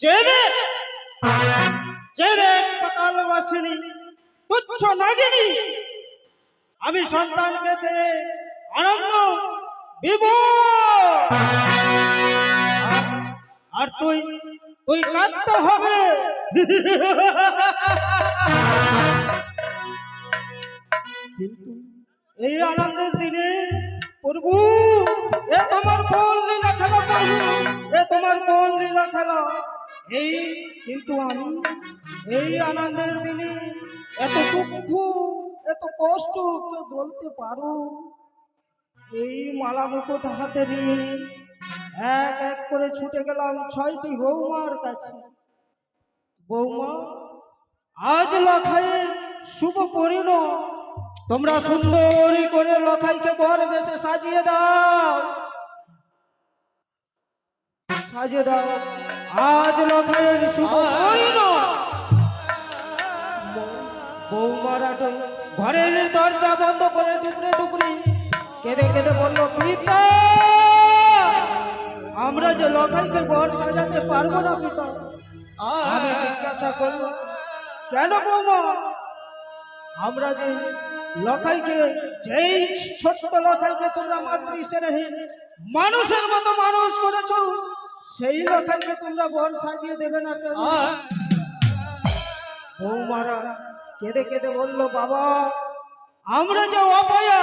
চেদে চেদে পাতালবাসিনী তুচ্ছ নাগিনী। আমি সন্তানকে পেয়ে আনন্দ বিব আর তুই তুই কাঁদতে হবে। কিন্তু এই আনন্দের দিনে, প্রভু, এ তোমার কোন লীলা খেলা প্রভু এ তোমার কোন লীলা খেলা? এই কিন্তু আমি, এই আনন্দের দিনে এত দুঃখ, এত কষ্ট বলতে পারো? এই মালা মুকুট হাতে নিয়ে এক এক করে ছুটে গেলাম ছয়টি বৌমার কাছে। বৌমা, আজ লখাইয়ের শুভ পরিণয় তোমরা সুন্দর করে লখাইকে বর বেশে সাজিয়ে দাও। সাজিয়ে দাও। আজ লখাইয়ের শুভ বৌমারা ঘরের দরজা বন্ধ করে টুকরে টুকরি কেঁদে কেঁদে বলল পিতা আমরা যে লখাইকে বর সাজাতে পারব না পিতা। আমি জিজ্ঞাসা করব কেন বৌমা? আমরা যে লখাইকে যেই ছোট্ট লখাইকে তোমরা মাতৃ মানুষের মতো মানুষ করেছ সেই লখাইকে তোমরা বর সাজিয়ে দেবে না কেন? বৌমারা কেঁদে কেঁদে বলল বাবা আমরা যে অপয়া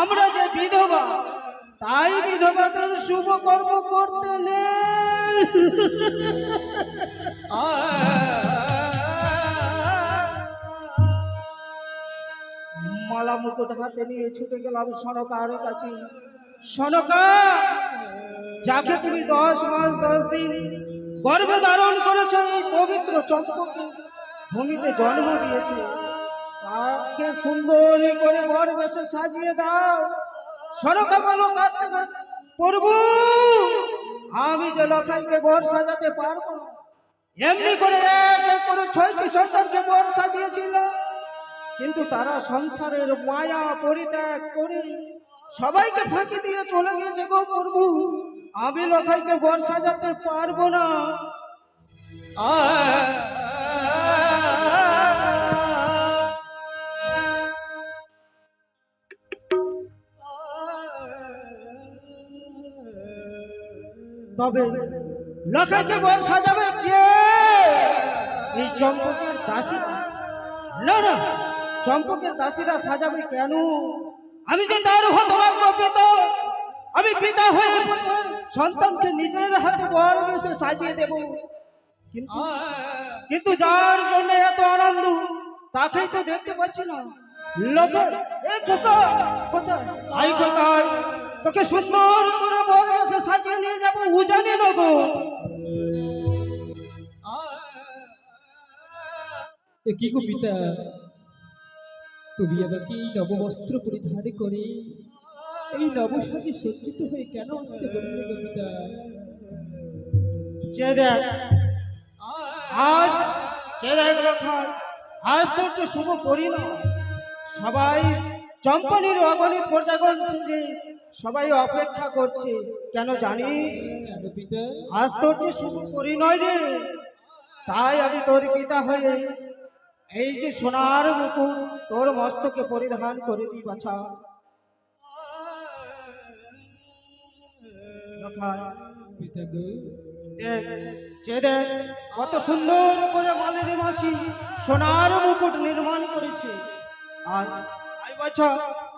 আমরা যে বিধবা তাই বিধবাদের শুভ কর্ম করতে নেই মালা মুকুট হাতে নিয়ে ছুটে গেলাম সনকার কাছে। সনকা যাকে তুমি দশ মাস, দশ দিন গর্ভে ধারণ করেছ পবিত্র চম্পকে ভূমিতে জন্ম দিয়েছে, তাকে সুন্দর করে বর সাজিয়ে দাও। সনকা বলো, কাঁদতে প্রভু, আমি যে লখাইকে বর সাজাতে পারব না, এমনি করে এক এক করে ছয়টি সন্তানকে বর সাজিয়েছিল। কিন্তু তারা সংসারের মায়া পরিত্যাগ করে সবাইকে ফাঁকি দিয়ে চলে গেছে গো প্রভু। আমি লখাইকে বর সাজাতে পারব না। তবে লখাইকে বর সাজাবে কে? এই চম্পকের দাসীরা। না না, চম্পকের দাসীরা সাজাবে কেন? আমি যে তার হতভাগ্য পিতা আমি পিতা হয়ে প্রথম সন্তানকে নিজের হাতে বর বেশে সাজিয়ে দেব। কিন্তু কিন্তু যার জন্য এত আনন্দ, তাকেই তো দেখতে পাচ্ছি না। লোক, এ তোকে সুন্দর করে বর বেশে সাজিয়ে নিয়ে যাব, উজানি নগর। এ কি গো পিতা? তুমি আমাকে এই নববস্ত্র পরিধান করে এই নবসাজে সজ্জিত হয়ে কেন আসতে বললে পিতা দেখ আজ লক্ষণ। আজ তোর যে শুভ পরিণয় সবাই চম্পানির অগণিত প্রজাগণ সেজে সবাই অপেক্ষা করছে। কেন জানিস? আজ তোর যে শুভ পরিণয় রে তাই আমি তোর পিতা হয়ে এই যে সোনার মুকুট তোর মস্তকে পরিধান করে দিই বাছা। লক্ষণ পিতা গো। দেখ যে দেখ কত সুন্দর করে মালিনী মাসি সোনার মুকুট নির্মাণ করেছে। আর আই বাছা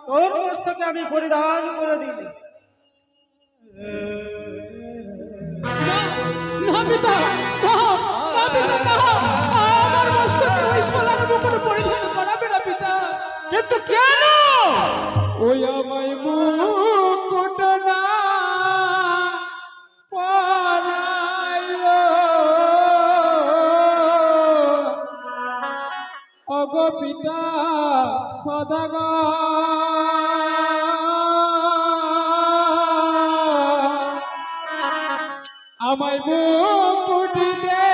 তোর মস্তকে আমি পরিধান করে দিই। না পিতা না না পিতা না আমার মস্তকে ওই সোনার মুকুট পরিধান করাবে না পিতা। কিন্তু কেন? ওই আমায় পিতা সদাগা আমায় মুকুটি দেখিয়া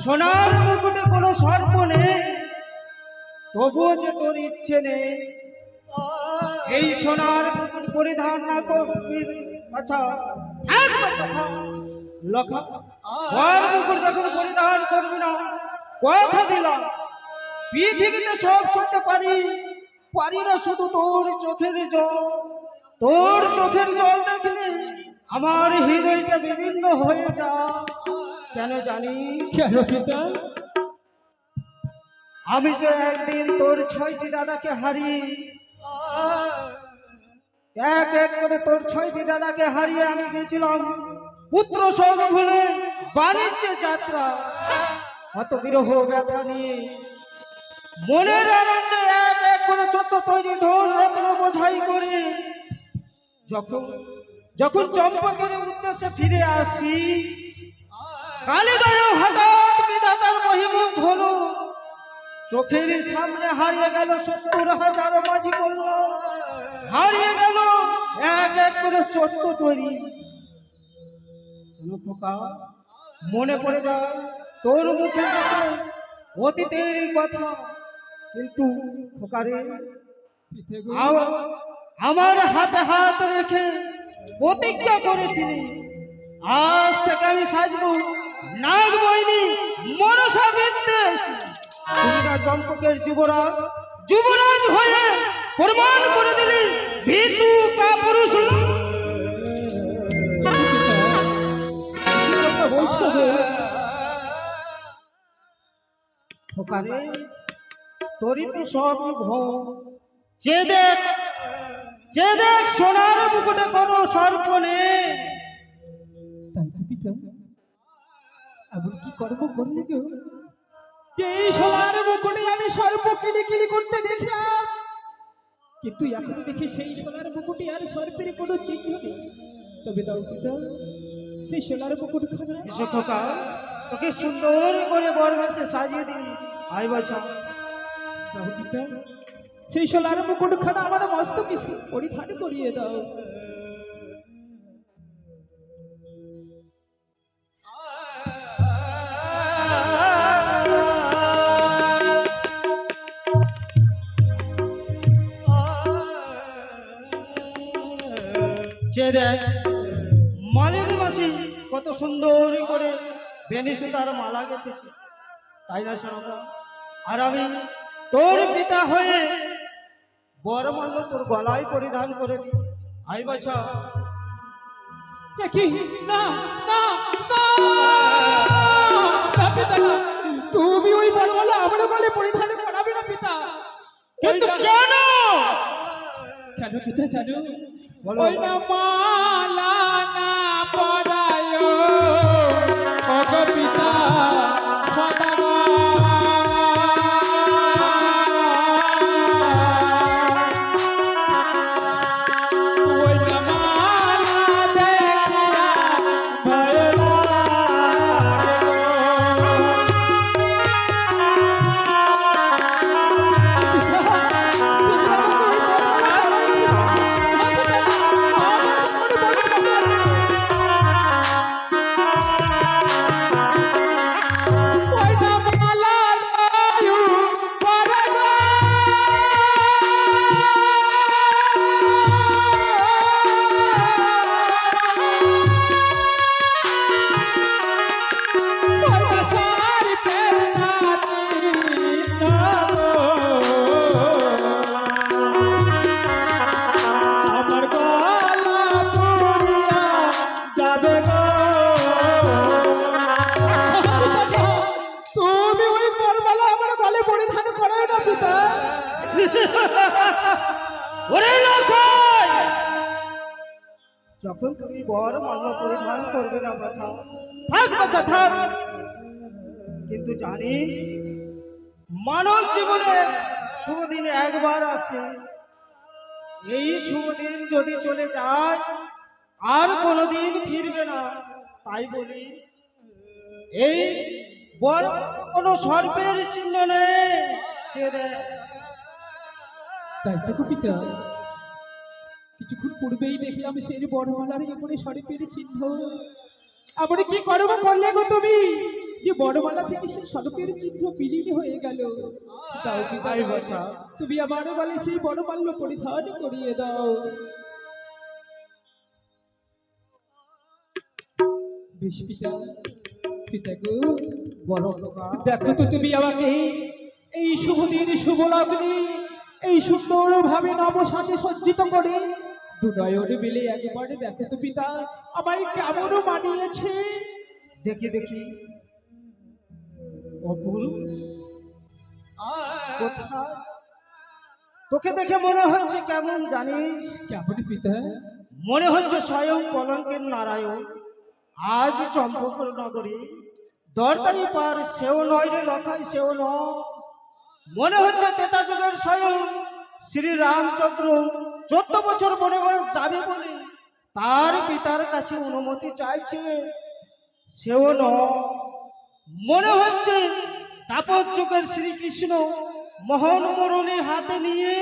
সোনার মুকুটে কোনো সর্প নেই, তবুও যে তোর ইচ্ছে নেই। এই সোনার মুকুট পরিধান না করবি আচ্ছা আর মুকুট যখন পরিধান করবি না, কথা দিলাম। পৃথিবীতে সব সতে পারি পারি না শুধু তোর চোখের জল। তোর চোখের জল দেখলে আমার হৃদয়টা বিভিন্ন হয়ে যা কেন জানিস? কেন পিতা? আমি যে একদিন তোর ছয়টি দাদাকে হারিয়ে এক এক করে তোর ছয়টি দাদাকে হারিয়ে আমি গেছিলাম পুত্র সব ভুলে বাণিজ্য যাত্রা। অত বিরহ ব্যথা নিয়ে মনের আনন্দে এক এক করে চোদ্দ তৈরি ধন রত্ন বোঝাই করে যখন যখন চম্পকের উদ্দেশ্যে ফিরে আসি কালিদয় হঠাৎ বিধাতার মহিমুখ হলো। চোখের সামনে হারিয়ে গেল সত্তর হাজার মাঝি বলল হারিয়ে গেল এক এক করে চোদ্দ তৈরি। খোকা মনে পড়ে যায় তোর মুখে অতীতের কথা। কিন্তু খোকারে আমার হাতে হাত রেখে প্রতিজ্ঞা করেছিলি। আজ থেকে আমি সাজবো। নাগ বইনি মনসা বিদ্বেষ। তুমি না চম্পকের যুবরাজ যুবরাজ হয়ে প্রমাণ করে দিলি ভীতু কাপুরুষ তোরই তো যে দেখ যে দেখ সোনার মুকুটে কোনো সর্প নেই। তাই তো পিতা এমন কি কর্ম করলি গো? যে এই সোলার মুকুটে আমি সর্প কিলি কিলি করতে দেখলাম কিন্তু এখন দেখি সেই সোলার মুকুটে আর সর্পের কোনো চিহ্ন নেই। তবে দাও পিতা সেই সোলার মুকুট খোকা তোকে সুন্দর করে বরমাসে সাজিয়ে দিই। আই বাছা। দাও পিতা সেই সোলার মুকুট খানা আমার মস্তকে পরিধান করিয়ে দাও। যে দেখ কত সুন্দর করে বেনি সুতার মালা গেঁথেছে। তাই না শোনো আর আমি তোর পিতা হয়ে বরমাল্য তোর গলায় পরিধান করে দিই আই বাছা। কি না না। তুমি ওই বড়মালা আমার গলে পরিধান করাবে না পিতা। কিন্তু কেন? কেন পিতা জানো? বলো। না মালা না পরায় পিতা। ওরে লক্ষণ যখন তুমি বর মাল্য পরিধান করবে না বাছা। থাক বাছা থাক। কিন্তু জানিস মানব জীবনে শুভ দিন একবার আসে। এই শুভ দিন যদি চলে যায় আর কোনোদিন ফিরবে না। তাই বলি এই বড় কোনো সর্পের চিহ্ন নেই চেয়ে তাই তো পিতা কিছুক্ষণ পূর্বেই দেখলাম সেই বড়মালার উপরে সরিপের চিহ্ন। আবার কি করব করলে গো তুমি? যে বড়মালা থেকে সেই সরপের চিহ্ন বিলীন হয়ে গেল। তাই পিতা আই বাছা। তুমি আমার বলে সেই বড়মাল্য পরিধান করিয়ে দাও। বেশ পিতা পিতা গো খোকা দেখো তো তুমি আমাকে এই শুভ দিন শুভ লগ্নে এই সুন্দর ভাবে নব সাজে সজ্জিত করে। দুনয়নে মিলে একবারে দেখো তো পিতা, আমায় কেমন মানিয়েছে? দেখি দেখি। তোকে দেখে মনে হচ্ছে কেমন জানিস? কেমন পিতা? মনে হচ্ছে স্বয়ং কলঙ্কের নারায়ণ। আজ চম্পকর নগরী দরদারি পার সেও নয় রে লখাই সেও নয়। মনে হচ্ছে তেতা যুগের স্বয়ং শ্রী রামচন্দ্র চোদ্দ বছর বনবাস যাবে বলে। তার পিতার কাছে অনুমতি চাইছে। সেও নয় মনে হচ্ছে তাপস যুগের শ্রীকৃষ্ণ মোহন মুরলী হাতে নিয়ে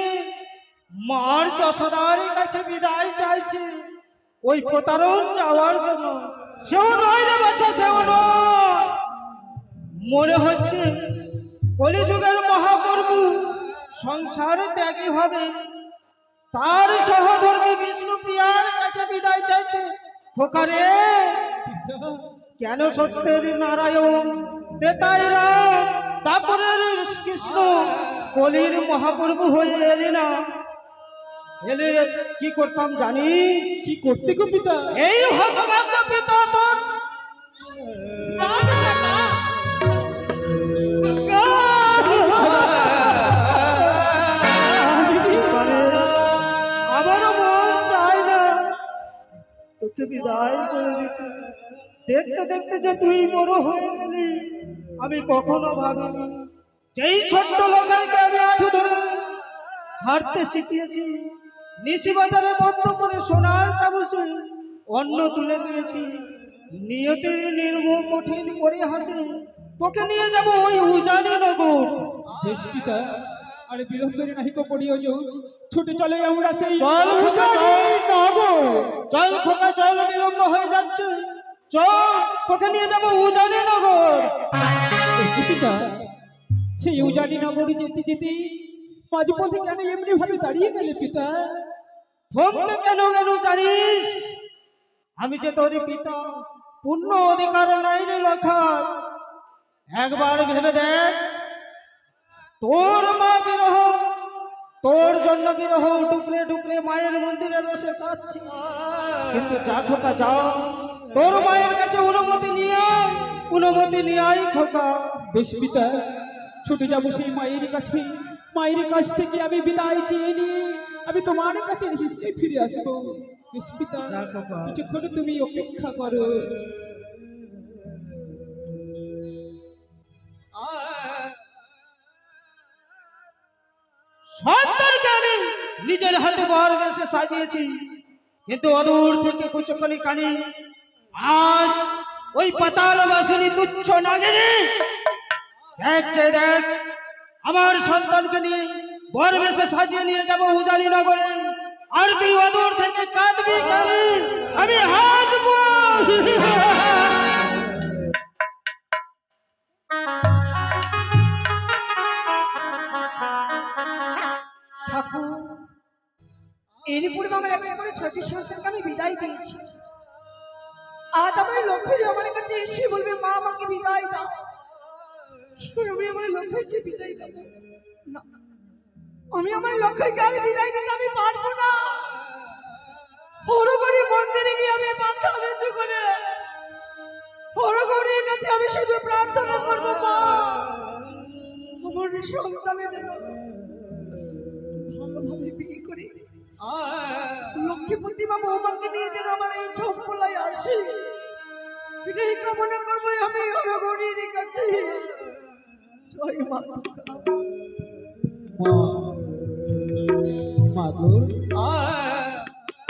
মার যশোদার কাছে বিদায় চাইছে। ওই প্রতারণ যাওয়ার জন্য সেও নয় রে বাচ্চা সেও নয়। মনে হচ্ছে কলিযুগের মহাপ্রভু সংসার ত্যাগী হবে। তার সহধর্মী বিষ্ণু প্রিয়ার কাছে বিদায় চাইছে। খোকারে কেন সত্যের নারায়ণ তেতাই রাম তারপরে কৃষ্ণ কলির মহাপ্রভু হয়ে এলি না। এলে কি করতাম জানিস? কি করতে গো পিতা এই হতভাগ্য পিতা তোর। বিদায় করে দেখতে দেখতে যে তুই বড় হয়ে গেলি, আমি কখনো ভাবিনি যেই ছোট্ট লোকাইকে আমি আঠু ধরে হাঁটতে শিখিয়েছি, নিশি বাজারে বন্ধ করে সোনার চাবসে অন্ন তুলে দিয়েছি। নিয়তির নির্মম কঠিন করে হাসে তোকে নিয়ে যাব ওই উজানি নগর। বেশ পিতা, আরে বিলম্বের নাহিক প্রয়োজন ছুটে চলে আমরা সেই চল খোকা চল নগর চল খোকা চল বিলম্ব হয়ে যাচ্ছে। চল তোকে নিয়ে যাব উজানি নগর। সেই উজানি নগরী যেতে যেতে মাঝপথে কেন এমনি ভাবে দাঁড়িয়ে গেলে পিতা? থমকে কেন কেন জানিস? আমি যে তোর পিতা পূর্ণ অধিকার নাই রে লেখা। একবার ভেবে দেখ তোর মা বিরহ তোর জন্য বিরহ টুকরে টুকরে মায়ের মন্দিরে বসে কাঁদছি কিন্তু যা খোকা যাও। তোর মায়ের কাছে অনুমতি নিয়ে অনুমতি নিয়ে আই খোকা বেশ পিতা ছুটে যাব সেই মায়ের কাছে। মায়ের কাছ থেকে আমি বিদায় চেয়ে নিয়ে আমি তোমার কাছে নিশ্চয়ই ফিরে আসব। বেশ পিতা যা খোকা। কিছুক্ষণ তুমি অপেক্ষা করো। সন্তানকে আমি নিজের হাতে বর বেশে সাজিয়েছি। কিন্তু অদূর থেকে কুচকলি কানি, আজ ওই পাতাল বাসিনী তুচ্ছ নাগিনী দেখ যে দেখ, আমার সন্তানকে নিয়ে বর বেশে সাজিয়ে নিয়ে যাব উজানি নগরে। আর তুই অদূর থেকে কাঁদবি কেন? আমি হাসবো। পূর্বে আমার এক করে ছয়টি সন্তানকে আমি বিদায় দিয়েছি। আজ আমার লক্ষ্য আমার কাছে এসে বলবে, মা, আমাকে বিদায় দাও। আমি আমার বিদায় দেবো। আমি আমার আর বিদায় দিতে আমি পারব না। হরগরি মন্দিরে গিয়ে আমি মাথা নিচু করে হরগরির কাছে আমি শুধু প্রার্থনা করব, মা। আমার সন্তানের জন্য লক্ষ্মীপতি মা বৌমাকে নিয়ে যেন আমার এই চম্পলায় আসি। এটাই কামনা করব আমি হরগরির কাছে। জয় মা দুর্গা। মা মা গো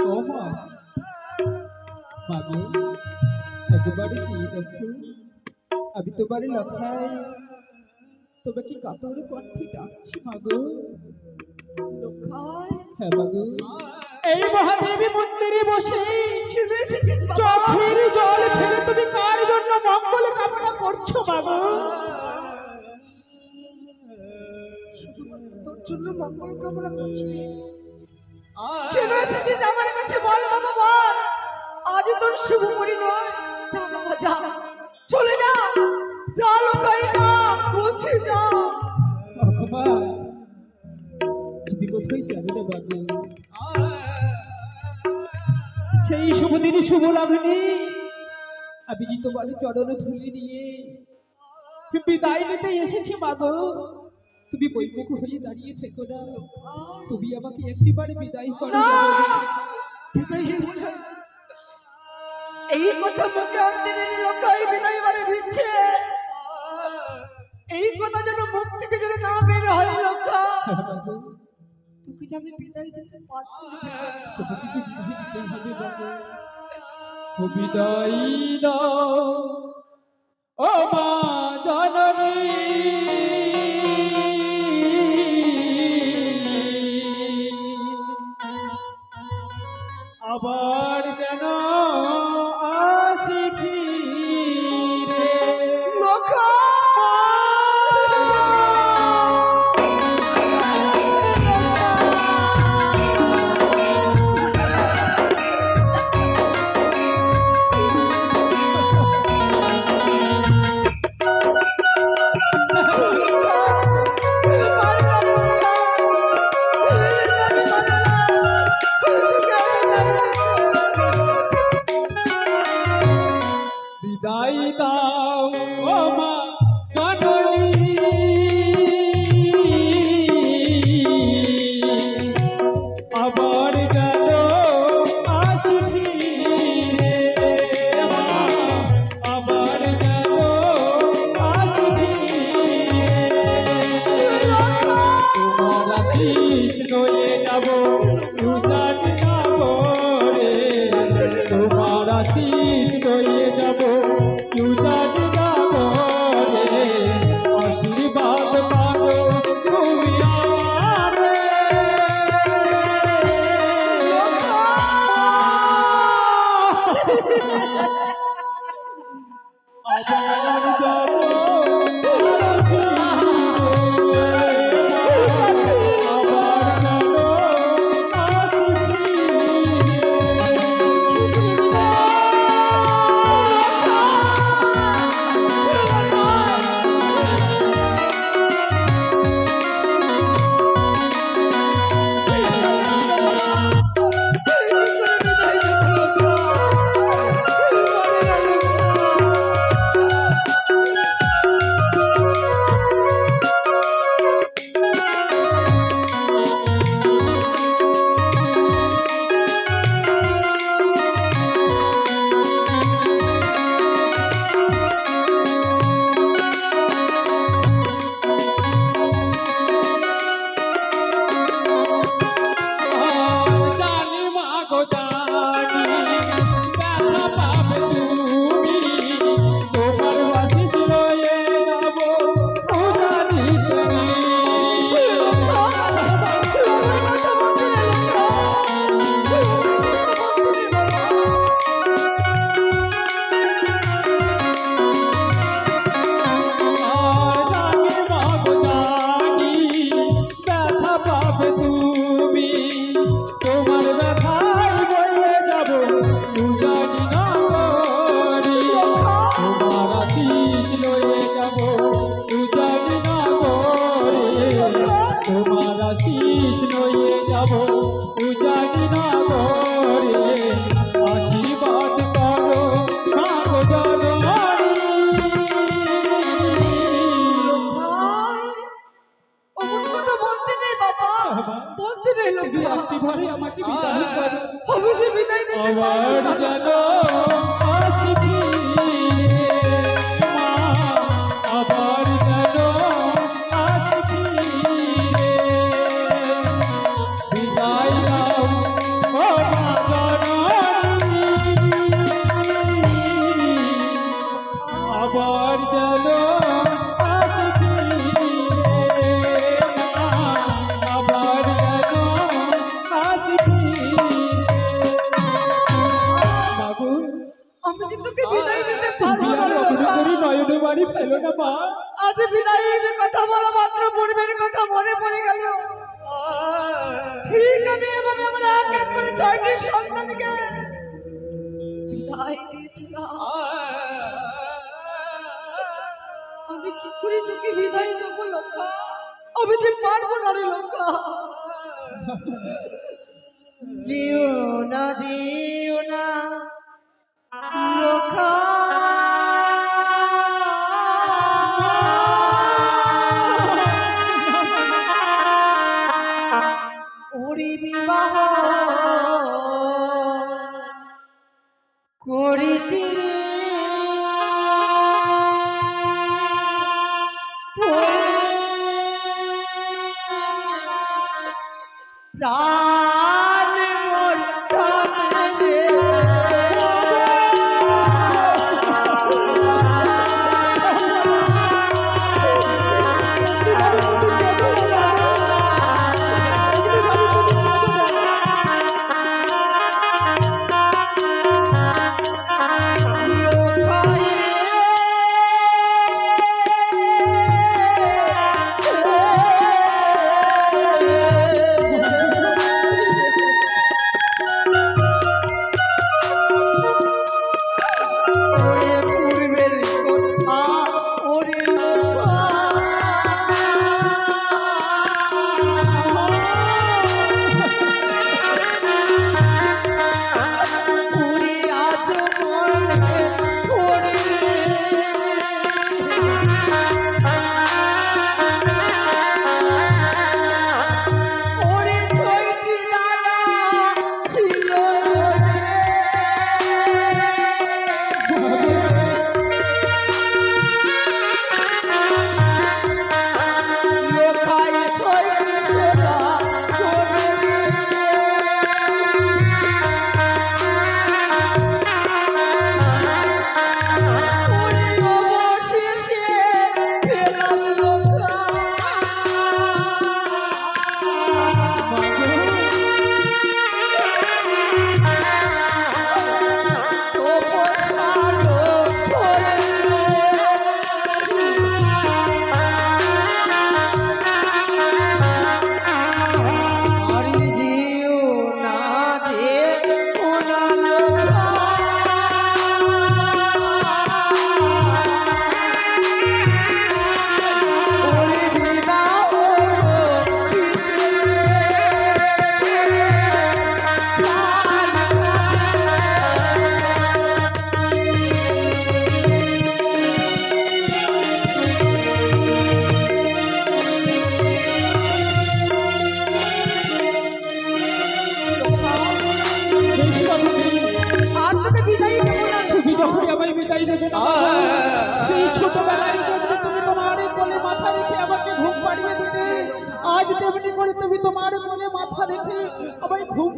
ও মা। চেয়ে দেখো আমি তোমার লখাই তোমাকে কাতর কণ্ঠে ডাকছি মা হ্যাঁ এই মহাদেবী মন্দিরে বসে চোখের জল ফেলে তুমি কার জন্য মঙ্গল কামনা করছ তোর জন্য মঙ্গল কামনা করছি। কেন এসেছিস আমার কাছে বল বাবা বল। আজ তোর শুভ পরিণয়। যা বাবা যা। চলে যা। যা লোকাই যা। বলছি যা। যাবে না সেই শুভ দিনে শুভ লগ্নে। আমি কি তোমার চরণ ধুলি নিয়ে। বিদায় নিতে এসেছি মাগো তুমি বৈমুখ হয়ে দাঁড়িয়ে থেকো না। তুমি আমাকে একটিবার বিদায় করো। এই কথা মুখে আনতে নেই লোকাই বিদায় বারে ভিচ্ছে এই কথা যেন মুখ থেকে যেন না বের হয় লোকা। যে আমি বিদায় দিতে পারব না। তোমাকে বিদায় দিতেই হবে মাগো। ও বিদায় দাও। ও মা জননী। আবার আবার মা বলতে রইল বারে আমাকে বিদায় আমি যে বিদায় দিতে পারব না। এক করে ছয়টি সন্তানকে বিদায় দিয়েছিলাম। আমি কি করে তোকে বিদায় দেবো লঙ্কা? আমি তুই পারব না রে লঙ্কা। জিও না জিও না।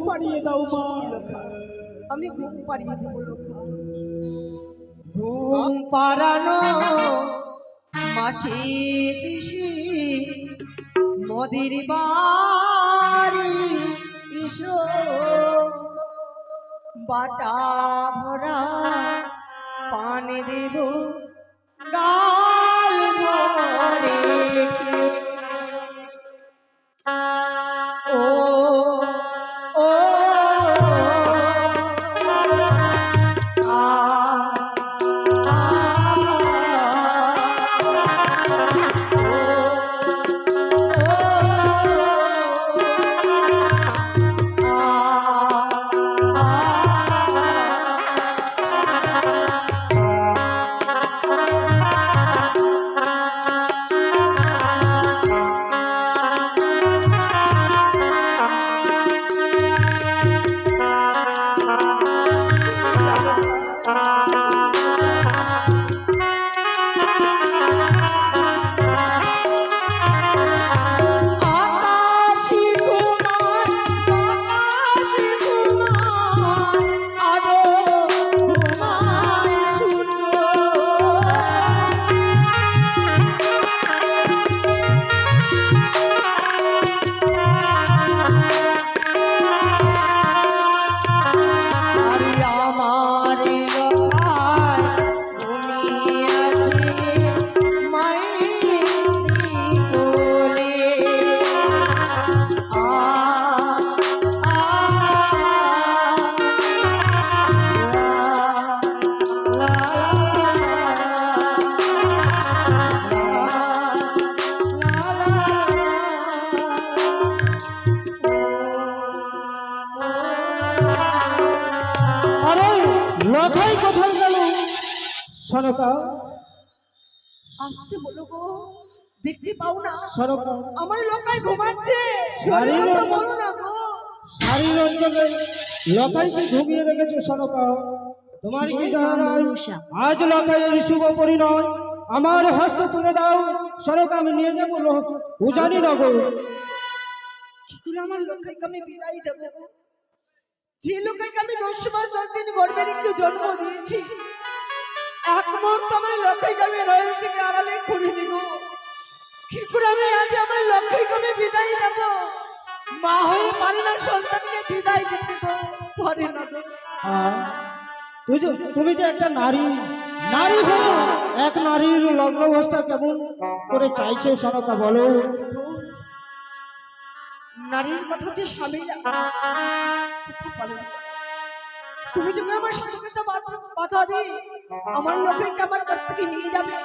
পাড়িয়ে দাও মা আমি ঘুম পাড়িয়ে দেব লোকা ঘুম পাড়ানো মাসি পিসি, মদির বাড়ি ইসো বাটা ভরা পানি দেব, গাল ভরে লকাইকে ঘুমিয়ে রেখেছে সনকা তোমার কি জানা নাই? আজ লকাইয়ের শুভ পরিণয়। আমার হস্তে তুলে দাও। সনকা আমি নিয়ে যাব উজানি নগর। কি করে আমার লোকাইকে আমি বিদায় দেবো যে লোকাইকে আমি দশ মাস দশ দিন গর্ভে রেখে জন্ম দিয়েছি এক মুহূর্ত আমার লোকাইকে আমি নয়ন থেকে আড়ালে করে নিব। কি করে আমি আজ আমার লক্ষ্যকে আমি বিদায় দেব। মা হয়ে পারে না সন্তানকে বিদায় দিতে গো। পারে না তুই তুমি যে একটা নারী নারী হয়ে এক নারীর কেমন করে চাইছে সনকা বলো। নারীর কথা যে স্বামী তুমি যদি আমার সতর্কতা বাধা দিয়ে আমার লোককে আমার কাছ থেকে নিয়ে যাবে?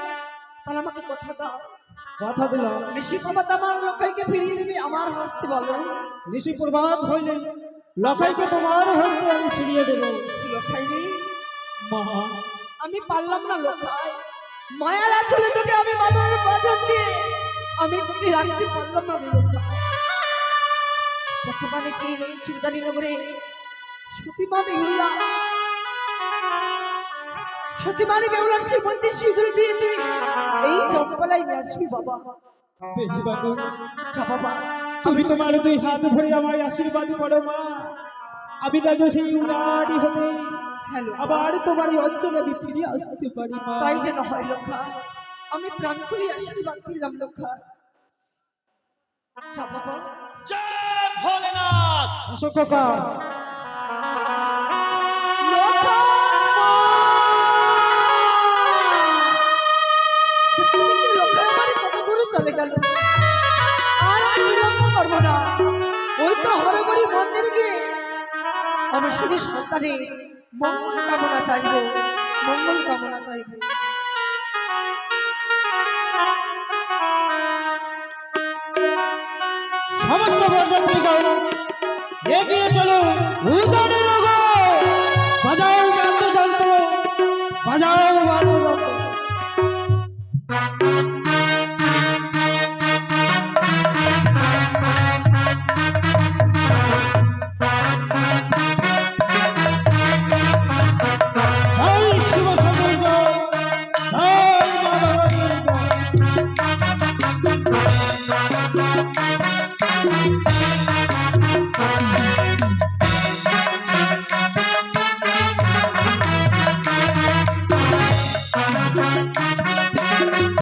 তাহলে আমাকে কথা দাও। কথা দিলাম। ঋষি বাবা আমার লোককে ফিরিয়ে দেবে আমার হস্তে বলো। নিশি প্রভাত হইলে লকাইকে তোমার হস্তে আমি ফিরিয়ে দেবো। লোকাই রে। মা। আমি পারলাম না লোকাই। মায়ার আচলে তোকে আমি বাঁধার বাঁধন দিয়ে আমি তোকে রাখতে পারলাম না রে লোকাই। বর্তমানে যে এই চুদানি নগরে সতীমা বেহুলা। সতীমারে বেহুলার সে মন্দির সিঁদুর দিয়ে তুই এই জঙ্গলাই নিয়ে আসবি বাবা। বেশ বাবু। যা বাবা। তুমি তোমার দুই হাত ভরে আমায় আশীর্বাদ করো মা। আমি না সেই উদারি হতে হ্যালো। আবার তোমার এই অঞ্চলে আমি ফিরে আসতে পারি মা। তাই যেন হয় লক্ষা আমি প্রাণ খুলে আশীর্বাদ দিলাম লোখা যা বাবা। জয় ভোলেনাথ! অশোক কাকা লোখা দেখতে দেখতে লোখা আমার কত দূরে চলে গেল? করব না। ওই তো হরগড়ি মন্দিরে গিয়ে। আমি শুধু সন্তানের মঙ্গল কামনা চাইব, মঙ্গল কামনা চাইব। সমস্ত বরযাত্রীগণ, এগিয়ে চলো উজানি বাজাও বাদ্যযন্ত্র বাজাও বাদ্য